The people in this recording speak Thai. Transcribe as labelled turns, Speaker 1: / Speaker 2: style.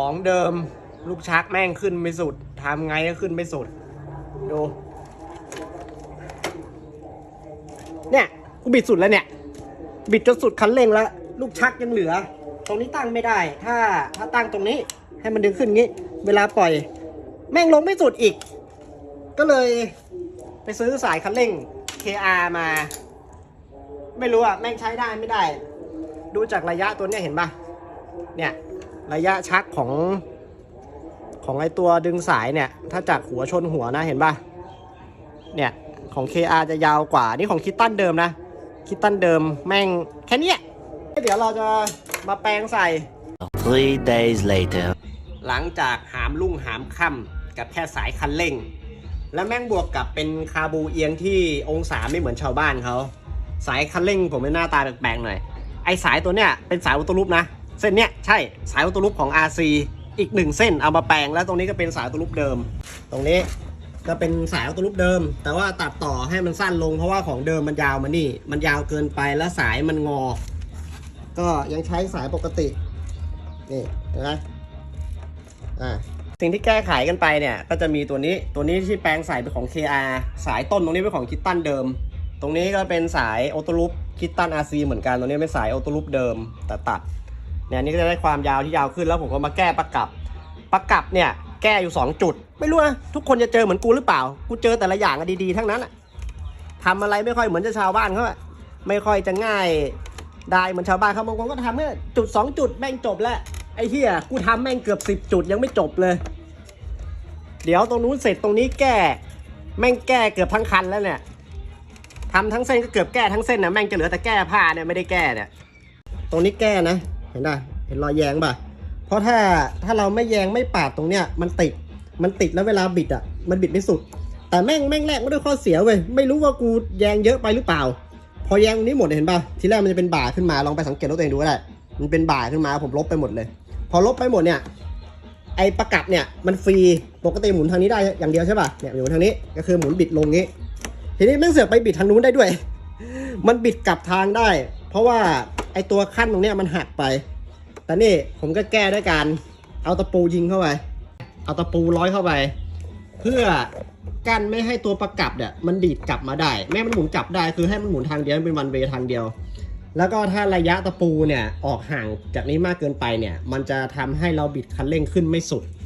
Speaker 1: ของเดิมลูกชักแม่งขึ้นไม่สุดทำไงก็ขึ้นไม่สุด ดู เนี่ย กูบิดสุดแล้วเนี่ย บิดจนสุดคันเร่งแล้ว ลูกชักยังเหลือ ตรงนี้ตั้งไม่ได้ ถ้าถ้าตั้งตรงนี้ให้มันดึงขึ้นงี้ เวลาปล่อย แม่งลงไม่สุดอีก ก็เลยไปซื้อสายคันเร่ง KR มา ไม่รู้อะแม่งใช้ได้ไม่ได้ ดูจากระยะตัวเนี้ยเห็นปะเนี่ย ระยะชักของของไอตัวดึงสายเนี่ย ถ้าจากหัวชนหัวนะเห็นปะเนี่ยของ KR จะยาวกว่า นี่ของคิตตันเดิมนะ คิตตันเดิมแม่งแค่เนี้ยเดี๋ยวเราจะมาแปลงใส่
Speaker 2: Three days later.
Speaker 1: หลังจากหามลุ่งหามค่ำกับแค่สายคันเร่ง แล้วแม่งบวกกับเป็นคาบูเอียงที่องศาไม่เหมือนชาวบ้านเขา สายคันเร่งผมเป็นหน้าตาแปลกๆหน่อย ไอสายตัวเนี้ยเป็นสายอุตลุปนะ เส้นเนี้ยใช่สายอุตลุปของ RC อีกหนึ่งเส้นเอามาแปลงแล้วตรงนี้ก็เป็นสายอุตลุปเดิม ตรงนี้ก็เป็นสายอุตลุปเดิม แต่ว่าตัดต่อให้มันสั้นลงเพราะว่าของเดิมมันยาวมานี่ มันยาวเกินไปแล้วสายมันงอ ก็ยังใช้สายปกตินี่เห็นไหมอ่าสิ่งที่แก้ไขกันไปเนี่ย ก็จะมีตัวนี้ตัวนี้ที่แปลงสายเป็นของ KR สายต้นตรงนี้เป็นของคิตตันเดิม ตรงนี้ก็เป็นสายออโตลูปคิตตัน RC เหมือนกันตรงนี้เป็นสายออโตลูปเดิมแต่ตัด เนี่ยอันนี้ก็จะได้ความยาวที่ยาวขึ้นแล้วผมก็มาแก้ประกับ ประกับเนี่ยแก้อยู่ 2 จุด ไม่รู้นะทุกคนจะเจอเหมือนกูหรือเปล่า กูเจอแต่ละอย่างอะดีๆทั้งนั้นอะทำอะไรไม่ค่อยเหมือนจะชาวบ้านเขาอะไม่ค่อยจะง่ายได้เหมือนชาวบ้านเขาบางคนก็ทำแค่จุดสองจุดแม่งจบแล้วไอ้เหี้ยกูทำแม่งเกือบสิบจุดยังไม่จบเลย เดี๋ยวตรงนู้นเสร็จตรงนี้แก้แม่งแก้เกือบทั้งคันแล้วเนี่ยทำทั้งเส้นก็เกือบแก้ทั้งเส้นนะแม่งจะเหลือแต่แก้ผ้าเนี่ยไม่ได้แก้เนี่ยตรงนี้แก้นะ เห็นป่ะเห็นรอยแยงป่ะ เพราะถ้าถ้าเราไม่แยงไม่ปาดตรงเนี้ยมันติดมันติดแล้วเวลาบิดอะมันบิดไม่สุด แต่แม่งแม่งแรกไม่ด้วยข้อเสียเว้ยไม่รู้ว่ากูแยงเยอะไปหรือเปล่า พอแยงตรงนี้หมดเห็นป่ะทีแรกมันจะเป็นบ่าขึ้นมาลองไปสังเกตรถตัวเองดูก็ได้มันเป็นบ่าขึ้นมาผมลบไปหมดเลย พอลบไปหมดเนี่ยไอประกับเนี่ยมันฟรีปกติหมุนทางนี้ได้อย่างเดียวใช่ป่ะเนี่ยหมุนทางนี้ก็คือหมุนบิดลงงี้ ทีนี้แม่งเสือกไปบิดทางนู้นได้ด้วย มันบิดกลับทางได้ เพราะว่า ไอตัวขั้นตรงเนี้ยมันหักไป แต่นี่ผมก็แก้ด้วยการเอาตะปูยิงเข้าไป เอาตะปูร้อยเข้าไป เพื่อกันไม่ให้ตัวประกับเนี่ยมันดีดกลับมาได้ แม่มันหมุนกลับได้คือให้มันหมุนทางเดียวเป็นวันเวทางเดียว แล้วก็ถ้าระยะตะปูเนี่ยออกห่างจากนี้มากเกินไปเนี่ย มันจะทำให้เราบิดคันเร่งขึ้นไม่สุด